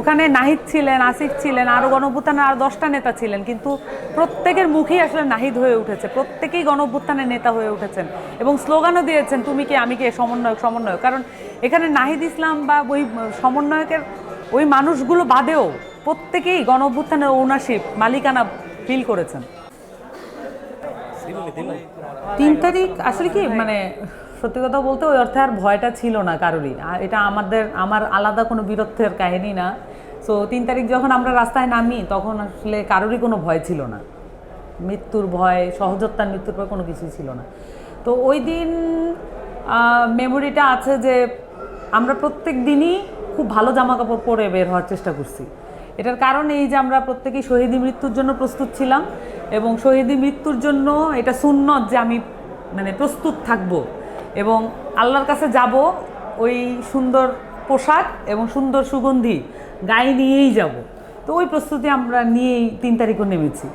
ওখানে নাহিদ ছিলেন, আসিফ ছিলেন আরও গণঅভ্যুত্থানের আর দশটা নেতা ছিলেন, কিন্তু প্রত্যেকের মুখেই আসলে নাহিদ হয়ে উঠেছে, প্রত্যেকেই গণঅভ্যুত্থানের নেতা হয়ে উঠেছেন এবং স্লোগানও দিয়েছেন, তুমি কে, আমি কে, সমন্বয়ক সমন্বয়ক। কারণ এখানে নাহিদ ইসলাম বা ওই সমন্বয়কের ওই মানুষগুলো বাদেও প্রত্যেকেই গণঅভ্যুত্থানের ওনারশিপ মালিকানা ফিল করেছেন। তিন তারিখ আসলে কি মানে সত্যি কথা বলতে ওই অর্থে আর ভয়টা ছিল না কারোরই আর এটা আমাদের, আমার আলাদা কোনো বীরত্বের কাহিনী না। সো তিন তারিখ যখন আমরা রাস্তায় নামি, তখন আসলে কারোরই কোনো ভয় ছিল না। মৃত্যুর ভয় সহজত্যার মৃত্যুর ভয় কোনো কিছুই ছিল না। তো ওই দিন মেমোরিটা আছে যে আমরা প্রত্যেক দিনই খুব ভালো জামা কাপড় পরে বের হওয়ার চেষ্টা করছি। এটার কারণ এই যে আমরা প্রত্যেকেই শহীদি মৃত্যুর জন্য প্রস্তুত ছিলাম। এবং শহীদি মৃত্যুর জন্য এটা সুন্নত যে আমি মানে প্রস্তুত থাকব। এবং আল্লাহর কাছে যাব ওই সুন্দর পোশাক এবং সুন্দর সুগন্ধি গায়ে নিয়েই যাব। তো ওই প্রস্তুতি আমরা নিয়েই তিন তারিখও নেমেছি।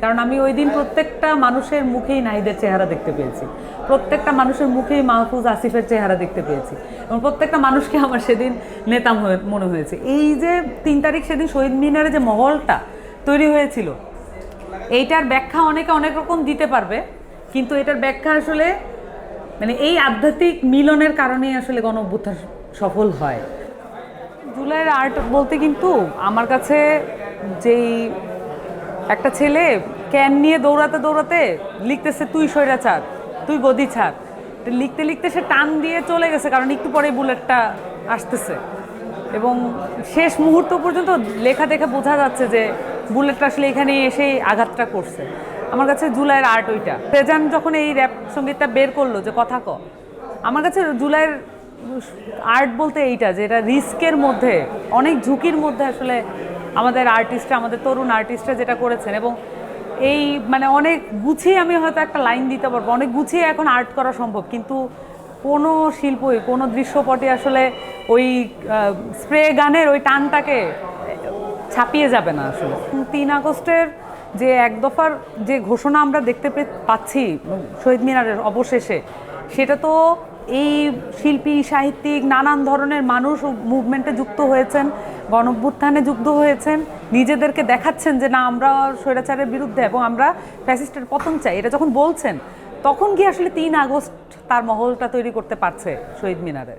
কারণ আমি ওই দিন প্রত্যেকটা মানুষের মুখেই নাহিদের চেহারা দেখতে পেয়েছি। প্রত্যেকটা মানুষের মুখেই মাহফুজ আসিফের চেহারা দেখতে পেয়েছি। এবং প্রত্যেকটা মানুষকে আমার সেদিন নেতা মনে হয়েছে। এই যে তিন তারিখ সেদিন শহীদ মিনারে যে মহলটা তৈরি হয়েছিল এইটার ব্যাখ্যা অনেকে অনেক রকম দিতে পারবে, কিন্তু এটার ব্যাখ্যা আসলে মানে এই আধ্যাত্মিক মিলনের কারণেই আসলে গণ সফল হয়। জুলাইয়ের আর্ট বলতে কিন্তু আমার কাছে যেই একটা ছেলে ক্যান নিয়ে দৌড়াতে দৌড়াতে লিখতেছে, তুই স্বৈরাচার, তুই গদি তো লিখতে লিখতে সে টান দিয়ে চলে গেছে, কারণ একটু পরে বুলেটটা আসতেছে। এবং শেষ মুহূর্ত পর্যন্ত লেখা দেখে বোঝা যাচ্ছে যে বুলেটটা আসলে এখানে এসেই আঘাতটা করছে। আমার কাছে জুলাইয়ের আর্ট ওইটা। তেজান যখন এই র্যাপ সঙ্গীতটা বের করল যে কথা ক, আমার কাছে জুলাইয়ের আর্ট বলতে এইটা যে এটা রিস্কের মধ্যে, অনেক ঝুঁকির মধ্যে আসলে আমাদের আর্টিস্টরা আমাদের তরুণ আর্টিস্টরা যেটা করেছেন এবং এই মানে অনেক গুছিয়ে আমি হয়তো একটা লাইন দিতে পারব, অনেক গুছিয়ে এখন আর্ট করা সম্ভব। কিন্তু কোনো শিল্পই, কোনো দৃশ্যপটে আসলে ওই স্প্রে গানের ওই টানটাকে ছাপিয়ে যাবে না আসলে। তিন আগস্টের যে এক দফার যে ঘোষণা আমরা দেখতে পাচ্ছি শহীদ মিনারের অবশেষে, সেটা তো এই শিল্পী, সাহিত্যিক, নানান ধরনের মানুষ মুভমেন্টে যুক্ত হয়েছেন, গণভ্যুত্থানে যুক্ত হয়েছেন, নিজেদেরকে দেখাচ্ছেন যে না, আমরা স্বৈরাচারের বিরুদ্ধে এবং আমরা ফ্যাসিস্টের পতন চাই। এটা যখন বলছেন, তখন কি আসলে তিন আগস্ট তার মহলটা তৈরি করতে পারছে শহীদ মিনারে?